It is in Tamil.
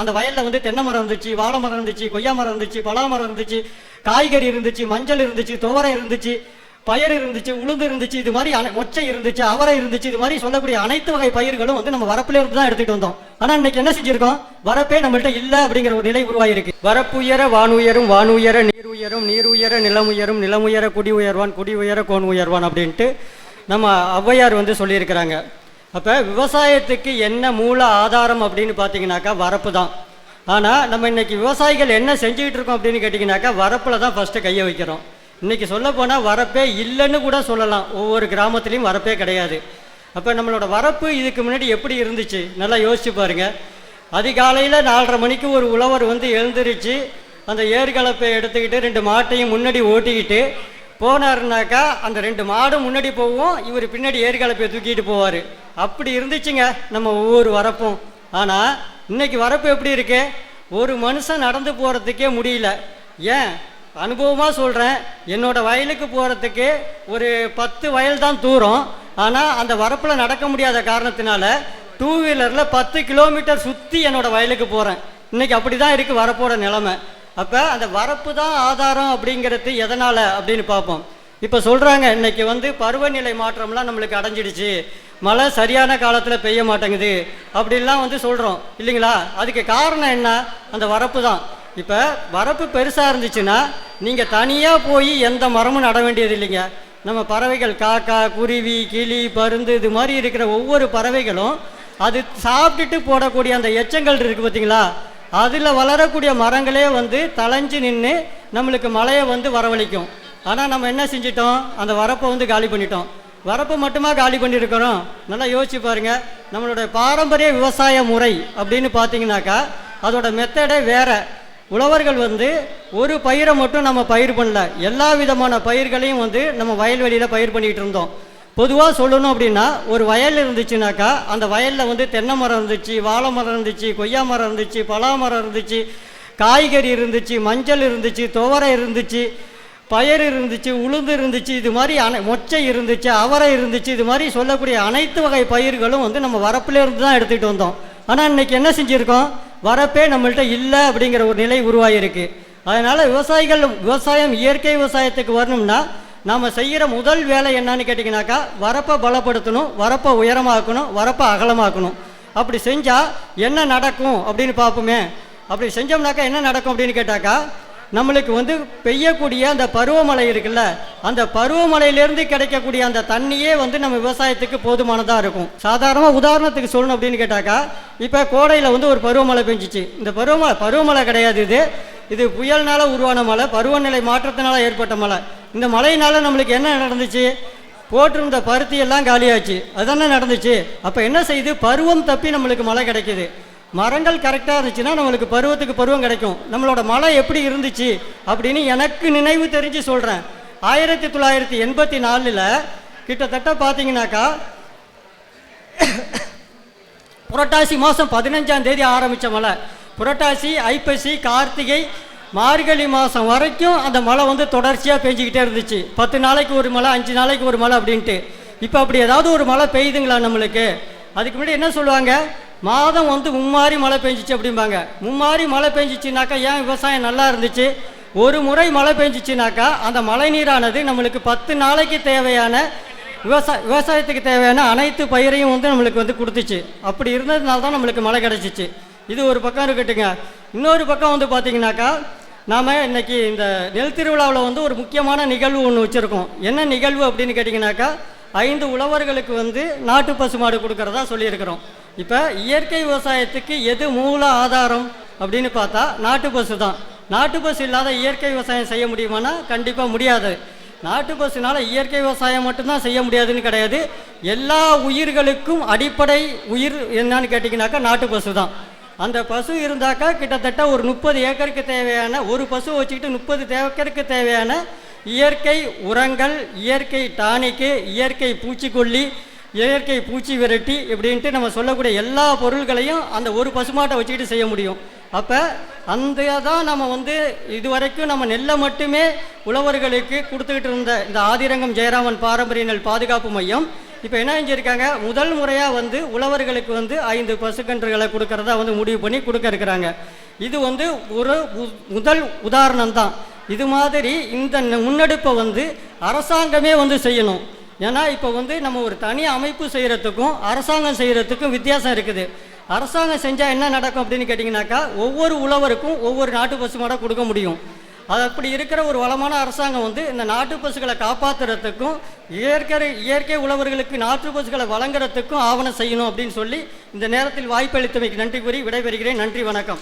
அந்த வயலில் வந்து தென்னை மரம் இருந்துச்சு வாழை மரம் இருந்துச்சு கொய்யா மரம் இருந்துச்சு பலா மரம் இருந்துச்சு காய்கறி இருந்துச்சு மஞ்சள் இருந்துச்சு துவரை இருந்துச்சு பயிர் இருந்துச்சு உளுந்து இருந்துச்சு இது மாதிரி மொச்சை இருந்துச்சு அவரை இருந்துச்சு இது மாதிரி சொல்லக்கூடிய அனைத்து வகை பயிர்களும் வந்து நம்ம வரப்புல இருந்து தான் எடுத்துட்டு வந்தோம். ஆனா இன்னைக்கு என்ன செஞ்சிருக்கோம்? வரப்பே நம்மள்ட்ட இல்ல அப்படிங்கிற ஒரு நிலை உருவாயிருக்கு வரப்பு உயர வானுயர நீர் உயரும் நீர் உயர நிலம் உயரும் நிலம் உயர குடி உயர்வான் குடி உயர கோன் உயர்வான் அப்படின்ட்டு நம்ம ஔவையார் வந்து சொல்லியிருக்கிறாங்க. அப்போ விவசாயத்துக்கு என்ன மூல ஆதாரம் அப்படின்னு பார்த்தீங்கன்னாக்கா வரப்பு தான் ஆனால் நம்ம இன்றைக்கி விவசாயிகள் என்ன செஞ்சுக்கிட்டு இருக்கோம் அப்படின்னு கேட்டிங்கனாக்கா வரப்பில் தான் ஃபஸ்ட்டு கையை வைக்கிறோம். இன்றைக்கி சொல்லப்போனால் வரப்பே இல்லைன்னு கூட சொல்லலாம். ஒவ்வொரு கிராமத்துலேயும் வரப்பே கிடையாது. அப்போ நம்மளோட வரப்பு இதுக்கு முன்னாடி எப்படி இருந்துச்சு? நல்லா யோசிச்சு பாருங்க. அதிகாலையில் நாலரை மணிக்கு ஒரு உழவர் வந்து எழுந்திருச்சு அந்த ஏர்கலப்பை எடுத்துக்கிட்டு ரெண்டு மாட்டையும் முன்னாடி ஓட்டிக்கிட்டு போனாருனாக்கா அந்த ரெண்டு மாடும் முன்னாடி போவோம் இவர் பின்னாடி ஏர்கலப்பையை தூக்கிட்டு போவார். அப்படி இருந்துச்சுங்க நம்ம ஒவ்வொரு வரப்பும். ஆனால் இன்னைக்கு வரப்பு எப்படி இருக்கு? ஒரு மனுஷன் நடந்து போகிறதுக்கே முடியல. ஏன்? அனுபவமாக சொல்கிறேன் என்னோடய வயலுக்கு போகிறதுக்கு ஒரு பத்து வயல் தான் தூரம். ஆனால் அந்த வரப்பில் நடக்க முடியாத காரணத்தினால டூ வீலரில் பத்து கிலோமீட்டர் சுற்றி என்னோடய வயலுக்கு போகிறேன் இன்றைக்கி அப்படி தான் இருக்குது வரப்போட நிலமை. அப்போ அந்த வரப்பு தான் ஆதாரம் அப்படிங்கிறது எதனால் அப்படின்னு பார்ப்போம். இப்போ சொல்கிறாங்க இன்னைக்கு வந்து பருவநிலை மாற்றம்லாம் நம்மளுக்கு அடைஞ்சிடுச்சு. மழை சரியான காலத்தில் பெய்ய மாட்டேங்குது. அப்படின்லாம் வந்து சொல்கிறோம் இல்லைங்களா? அதுக்கு காரணம் என்ன? அந்த வரப்பு தான். இப்போ வரப்பு பெருசாக இருந்துச்சுன்னா நீங்கள் தனியாக போய் எந்த மரமும் நட வேண்டியது இல்லைங்க. நம்ம பறவைகள் காக்கா குருவி கிளி பருந்து இது மாதிரி இருக்கிற ஒவ்வொரு பறவைகளும் அது சாப்பிட்டுட்டு போடக்கூடிய அந்த எச்சங்கள் இருக்குது பார்த்தீங்களா அதில் வளரக்கூடிய மரங்களே வந்து தளைஞ்சு நின்று நம்மளுக்கு மழையை வந்து வரவழைக்கும். ஆனால் நம்ம என்ன செஞ்சிட்டோம்? அந்த வரப்பை வந்து காலி பண்ணிட்டோம். வரப்பை மட்டுமா காலி பண்ணியிருக்கிறோம் நல்லா யோசிச்சு பாருங்க. நம்மளுடைய பாரம்பரிய விவசாய முறை அப்படின்னு பார்த்தீங்கன்னாக்கா அதோட மெத்தடே வேறு. உழவர்கள் வந்து ஒரு பயிரை மட்டும் நம்ம பயிர் பண்ணல. எல்லா விதமான பயிர்களையும் வந்து நம்ம வயல்வெளியில் பயிர் பண்ணிகிட்டு இருந்தோம். பொதுவாக சொல்லணும் அப்படின்னா ஒரு வயல் இருந்துச்சுனாக்கா அந்த வயலில் வந்து தென்னை மரம் இருந்துச்சு வாழை மரம் இருந்துச்சு கொய்யா மரம் இருந்துச்சு பலா மரம் இருந்துச்சு காய்கறி இருந்துச்சு மஞ்சள் இருந்துச்சு துவரை இருந்துச்சு பயிர் இருந்துச்சு உளுந்து இருந்துச்சு இது மாதிரி அனை மொச்சை இருந்துச்சு அவரை இருந்துச்சு இது மாதிரி சொல்லக்கூடிய அனைத்து வகை பயிர்களும் வந்து நம்ம வரப்புலேருந்து தான் எடுத்துகிட்டு வந்தோம். ஆனால் இன்னைக்கு என்ன செஞ்சுருக்கோம்? வரப்பே நம்மள்ட்ட இல்லை அப்படிங்கிற ஒரு நிலை உருவாகிருக்கு அதனால் விவசாயிகள் விவசாயம் இயற்கை விவசாயத்துக்கு வரணும்னா நாம் செய்கிற முதல் வேலை என்னன்னு கேட்டிங்கனாக்கா வரப்பை பலப்படுத்தணும் வரப்பை உயரமாக்கணும் வரப்பை அகலமாக்கணும். அப்படி செஞ்சால் என்ன நடக்கும் அப்படின்னு பார்ப்போமே. அப்படி செஞ்சோம்னாக்கா என்ன நடக்கும் அப்படின்னு கேட்டாக்கா நம்மளுக்கு வந்து பெய்யக்கூடிய அந்த பருவமழை இருக்குல்ல அந்த பருவமழையிலேருந்து கிடைக்கக்கூடிய அந்த தண்ணியே வந்து நம்ம விவசாயத்துக்கு போதுமானதாக இருக்கும். சாதாரணமாக உதாரணத்துக்கு சொல்லணும் அப்படின்னு கேட்டாக்கா இப்போ கோடையில் வந்து ஒரு பருவமழை பெஞ்சிச்சு. இந்த பருவமழை பருவமழை கிடையாது இது. இது புயல்னால உருவான மழை பருவநிலை மாற்றத்தினால ஏற்பட்ட மழை. இந்த மழையினால நம்மளுக்கு என்ன நடந்துச்சு? போட்டிருந்த பருத்தி எல்லாம் காலியாச்சு. அதுதானே நடந்துச்சு. அப்போ என்ன செய்யுது பருவம் தப்பி நம்மளுக்கு மழை கிடைக்குது. மரங்கள் கரெக்டாக இருந்துச்சுன்னா நம்மளுக்கு பருவத்துக்கு பருவம் கிடைக்கும். நம்மளோட மழை எப்படி இருந்துச்சு அப்படின்னு எனக்கு நினைவு தெரிஞ்சு சொல்கிறேன் ஆயிரத்தி தொள்ளாயிரத்தி எண்பத்தி நாலில் கிட்டத்தட்ட பார்த்தீங்கன்னாக்கா புரட்டாசி மாதம் பதினஞ்சாம் தேதி ஆரம்பித்த மழை. புரட்டாசி ஐப்பசி கார்த்திகை மார்கழி மாதம் வரைக்கும் அந்த மழை வந்து தொடர்ச்சியாக பெஞ்சிக்கிட்டே இருந்துச்சு. பத்து நாளைக்கு ஒரு மழை அஞ்சு நாளைக்கு ஒரு மழை அப்படின்ட்டு. இப்போ அப்படி ஏதாவது ஒரு மழை பெய்யுதுங்களா நம்மளுக்கு? அதுக்கு முன்னாடி என்ன சொல்லுவாங்க? மாதம் வந்து மும்மாரி மழை பெஞ்சிச்சு அப்படிம்பாங்க. மும்மாறி மழை பெஞ்சிச்சுனாக்கா ஏன் விவசாயம் நல்லா இருந்துச்சு? ஒரு முறை மழை பெஞ்சிச்சுனாக்கா அந்த மழை நீரானது நம்மளுக்கு பத்து நாளைக்கு தேவையான விவசாய விவசாயத்துக்கு தேவையான அனைத்து பயிரையும் வந்து நம்மளுக்கு வந்து கொடுத்துச்சு. அப்படி இருந்ததுனால தான் நம்மளுக்கு மழை கிடச்சிச்சு. இது ஒரு பக்கம் இருக்கட்டுங்க இன்னொரு பக்கம் வந்து பார்த்தீங்கன்னாக்கா நாம் இன்னைக்கு இந்த நெல் திருவிழாவில் வந்து ஒரு முக்கியமான நிகழ்வு ஒன்று வச்சுருக்கோம். என்ன நிகழ்வு அப்படின்னு கேட்டிங்கனாக்கா ஐந்து உழவர்களுக்கு வந்து நாட்டு பசுமாடு கொடுக்கறதா சொல்லியிருக்கிறோம். இப்போ இயற்கை விவசாயத்துக்கு எது மூல ஆதாரம் அப்படின்னு பார்த்தா நாட்டு பசு தான். நாட்டு பசு இல்லாத இயற்கை விவசாயம் செய்ய முடியுமானா? கண்டிப்பாக முடியாது. நாட்டு பசுனால் இயற்கை விவசாயம் மட்டும்தான் செய்ய முடியாதுன்னு கிடையாது. எல்லா உயிர்களுக்கும் அடிப்படை உயிர் என்னன்னு கேட்டிங்கனாக்கா நாட்டு பசு தான். அந்த பசு இருந்தாக்கா கிட்டத்தட்ட ஒரு முப்பது ஏக்கருக்கு தேவையான ஒரு பசு வச்சுக்கிட்டு முப்பது ஏக்கருக்கு தேவையான இயற்கை உரங்கள் இயற்கை டானிக்கு இயற்கை பூச்சிக்கொல்லி இயற்கை பூச்சி விரட்டி இப்படின்ட்டு நம்ம சொல்லக்கூடிய எல்லா பொருள்களையும் அந்த ஒரு பசுமாட்டை வச்சுக்கிட்டு செய்ய முடியும். அப்போ அந்த தான் நம்ம வந்து இதுவரைக்கும் நம்ம நெல்லை மட்டுமே உழவர்களுக்கு கொடுத்துக்கிட்டு இருந்த இந்த ஆதிரங்கம் ஜெயராமன் பாரம்பரிய நெல் பாதுகாப்பு மையம் இப்போ என்ன செஞ்சுருக்காங்க? முதல் முறையாக வந்து உழவர்களுக்கு வந்து ஐந்து பசுக்கன்றுகளை கொடுக்கறதா வந்து முடிவு பண்ணி கொடுக்க இருக்கிறாங்க. இது வந்து ஒரு முதல் உதாரணம் தான் இது மாதிரி இந்த ந- முன்னெடுப்பை வந்து அரசாங்கமே வந்து செய்யணும். ஏன்னா இப்போ வந்து நம்ம ஒரு தனி அமைப்பு செய்கிறதுக்கும் அரசாங்கம் செய்கிறதுக்கும் வித்தியாசம் இருக்குது. அரசாங்கம் செஞ்சால் என்ன நடக்கும் அப்படின்னு கேட்டிங்கனாக்கா ஒவ்வொரு உழவருக்கும் ஒவ்வொரு நாட்டு பசு மாடை கொடுக்க முடியும். அது அப்படி இருக்கிற ஒரு வளமான அரசாங்கம் வந்து இந்த நாட்டு பசுகளை காப்பாற்றுறதுக்கும் இயற்கை இயற்கை உழவர்களுக்கு நாற்று பசுகளை வழங்குறதுக்கும் ஆவணம் செய்யணும் அப்படின்னு சொல்லி இந்த நேரத்தில் வாய்ப்பளித்தமைக்கு நன்றி கூறி விடைபெறுகிறேன். நன்றி வணக்கம்.